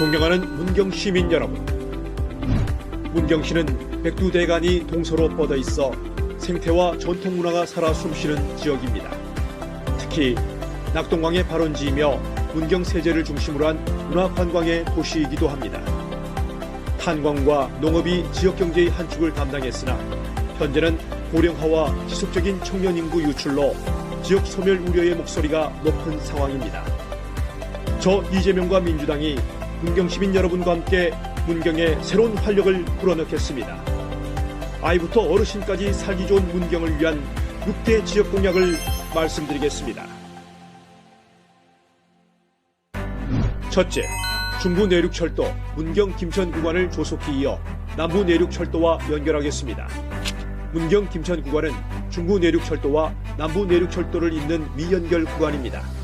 존경하는 문경 시민 여러분. 문경 시는 백두대간이 동서로 뻗어 있어 생태와 전통 문화가 살아 숨쉬는 지역입니다. 특히 낙동강의 발원지이며 문경 세제를 중심으로 한 문화 관광의 도시이기도 합니다. 탄광과 농업이 지역 경제의 한 축을 담당했으나 현재는 고령화와 지속적인 청년 인구 유출로 지역 소멸 우려의 목소리가 높은 상황입니다. 저 이재명과 민주당이 문경 시민 여러분과 함께 문경에 새로운 활력을 불어넣겠습니다. 아이부터 어르신까지 살기 좋은 문경을 위한 6대 지역 공약을 말씀드리겠습니다. 첫째, 중부 내륙 철도 문경 김천 구간을 조속히 이어 남부 내륙 철도와 연결하겠습니다. 문경 김천 구간은 중부 내륙 철도와 남부 내륙 철도를 잇는 미연결 구간입니다.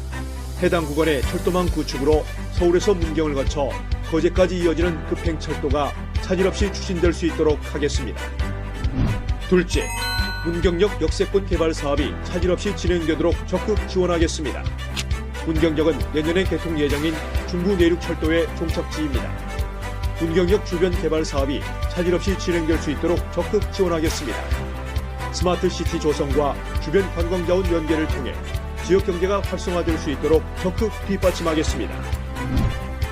해당 구간의 철도망 구축으로 서울에서 문경을 거쳐 거제까지 이어지는 급행철도가 차질 없이 추진될 수 있도록 하겠습니다. 둘째, 문경역 역세권 개발 사업이 차질 없이 진행되도록 적극 지원하겠습니다. 문경역은 내년에 개통 예정인 중부 내륙 철도의 종착지입니다. 문경역 주변 개발 사업이 차질 없이 진행될 수 있도록 적극 지원하겠습니다. 스마트 시티 조성과 주변 관광 자원 연계를 통해 지역 경제가 활성화될 수 있도록 적극 뒷받침하겠습니다.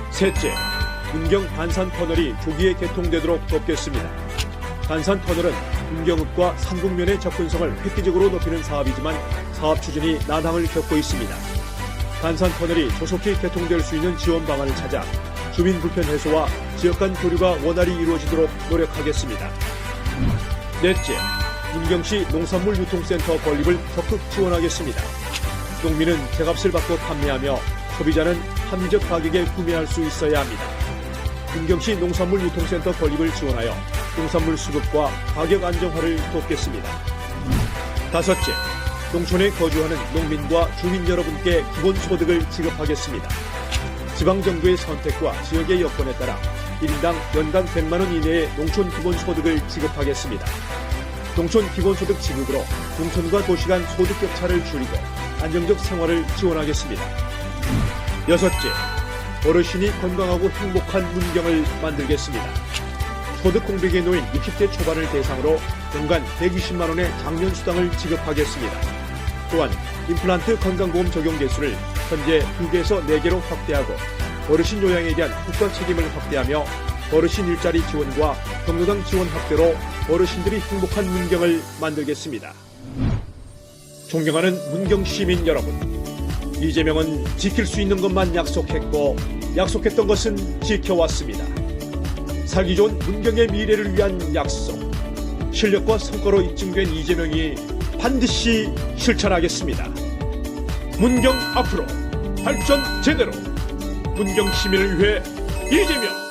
셋째, 문경 반산 터널이 조기에 개통되도록 돕겠습니다. 반산 터널은 문경읍과 산북면의 접근성을 획기적으로 높이는 사업이지만 사업 추진이 난항을 겪고 있습니다. 반산 터널이 조속히 개통될 수 있는 지원 방안을 찾아 주민 불편 해소와 지역 간 교류가 원활히 이루어지도록 노력하겠습니다. 넷째, 문경시 농산물 유통센터 건립을 적극 지원하겠습니다. 농민은 제값을 받고 판매하며 소비자는 합리적 가격에 구매할 수 있어야 합니다. 문경시 농산물 유통센터 건립을 지원하여 농산물 수급과 가격 안정화를 돕겠습니다. 다섯째, 농촌에 거주하는 농민과 주민 여러분께 기본소득을 지급하겠습니다. 지방정부의 선택과 지역의 여건에 따라 1인당 연간 100만원 이내의 농촌 기본소득을 지급하겠습니다. 농촌 기본소득 지급으로 농촌과 도시 간 소득 격차를 줄이고 안정적 생활을 지원하겠습니다. 여섯째, 어르신이 건강하고 행복한 문경을 만들겠습니다. 소득 공백에 놓인 60대 초반을 대상으로 연간 120만 원의 장년 수당을 지급하겠습니다. 또한 임플란트 건강보험 적용 개수를 현재 2개에서 4개로 확대하고 어르신 요양에 대한 국가 책임을 확대하며 어르신 일자리 지원과 경로당 지원 확대로 어르신들이 행복한 문경을 만들겠습니다. 존경하는 문경 시민 여러분, 이재명은 지킬 수 있는 것만 약속했고 약속했던 것은 지켜왔습니다. 살기 좋은 문경의 미래를 위한 약속, 실력과 성과로 입증된 이재명이 반드시 실천하겠습니다. 문경 앞으로 발전 제대로 문경 시민을 위해 이재명